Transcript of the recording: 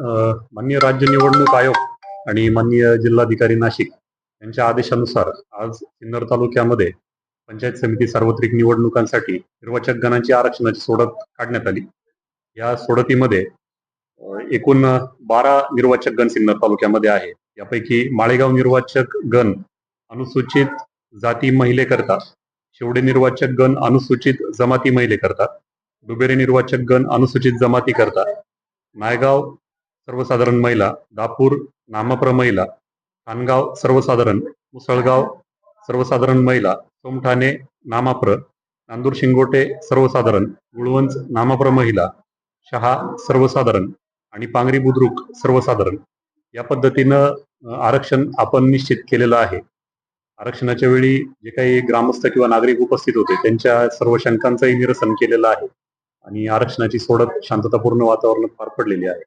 माननीय राज्य निवडणूक आयोग आणि माननीय जिल्हाधिकारी नाशिक यांच्या आदेशानुसार आज सिन्नर तालुक्यामध्ये पंचायत समिती सार्वत्रिक निवडणुकांसाठी निर्वाचक गणांची आरक्षणाची सोडत काढण्यात आली. या सोडतीमध्ये एकूण बारा निर्वाचक गण सिन्नर तालुक्यामध्ये आहे. यापैकी माळेगाव निर्वाचक गण अनुसूचित जाती महिलेकरता शेवडे निर्वाचक गण अनुसूचित जमाती महिलेकरता डुबेरे निर्वाचक गण अनुसूचित जमाती करता नायगाव सर्वसाधारण महिला दापूर नामप्र महिला खानगाव सर्वसाधारण मुसळगाव सर्वसाधारण महिला सोमठाणे नामाप्र नांदूर शिंगोटे सर्वसाधारण गुळवंच नामाप्र महिला शहा सर्वसाधारण आणि पांगरी बुद्रुक सर्वसाधारण. या पद्धतीनं आरक्षण आपण निश्चित केलेलं आहे. आरक्षणाच्या वेळी जे काही ग्रामस्थ किंवा नागरिक उपस्थित होते त्यांच्या सर्व शंकांचंही निरसन केलेलं आहे आणि आरक्षणाची सोडत शांततापूर्ण वातावरणात पार पडलेली आहे.